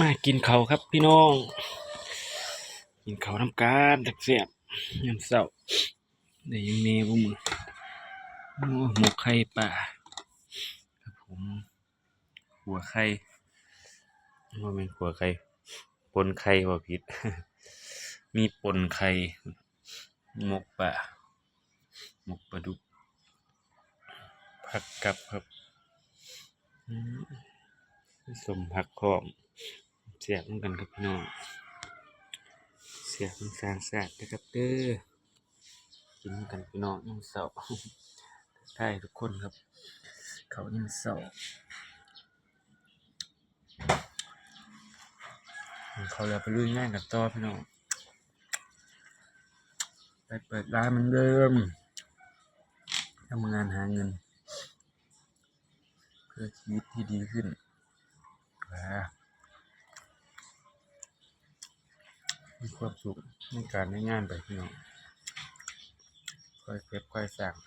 มากินเขาครับพี่น้อง กินเขาทำการตักเสียบยามเศร้าได้ยังเมบุมือโอ้หมกไข่ป่าครับผมหัวไข่ว่าเป็นหัวไข่ปนไข่ว่าผิด มีปนไข่หมกป่าหมกปลาดุกผักกับครับสมผักขอม เสียบเหมือนกันครับพี่น้อง เสียบมันสางแซ่บนะครับเด้อกินกันพี่น้องยังเสาร์ใช่ทุกคนครับ เขายังเสาร์เขาแล้วไปลุยงานกันต่อพี่น้องไปเปิดร้านเหมันเดิมทำงานหาเงิน เพื่อชีวิตที่ดีขึ้นอ่า มีความสุขในการในงานไปพี่น้องค่อยเก็บค่อยสร้างไป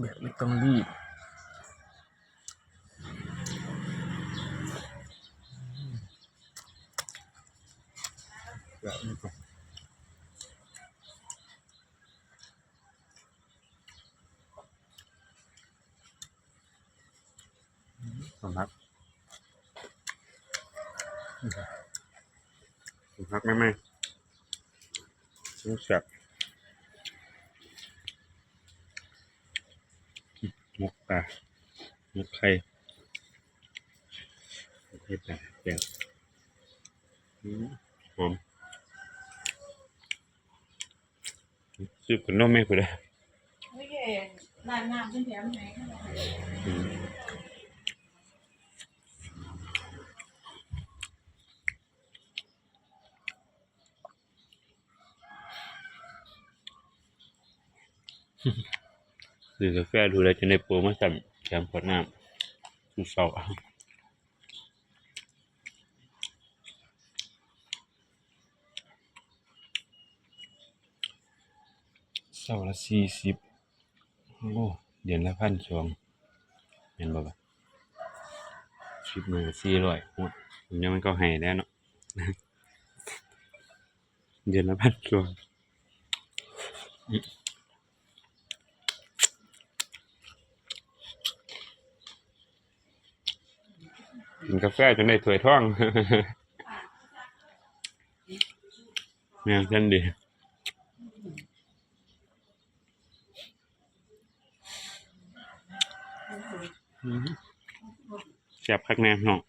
แบบไม่ต้องรีบแบบนี้ก่อนสำหรับ พักไหมไหมรู้จักมกปลามกไข่มกไข่ปลาแก้วอืมหอมซื้อขนมไม่กูได้ไม่เก่งร้านน้ำเป็นแถมไหน ซื้อกาแฟดูแลจะในโปรมาสั่งแถมขวดน้ำสุดเศร้าเสาละสี่สิบโอ้เดือนละพันสองเห็นบ่ปะชิปมือสี่ร้อยหมดผมยังมันก็ให้แล้วเนาะเดือนละพันสอง กินกาแฟจนได้ถ้วยท่องแม่งฉันดีแซ่บคักแน่พี่น้อง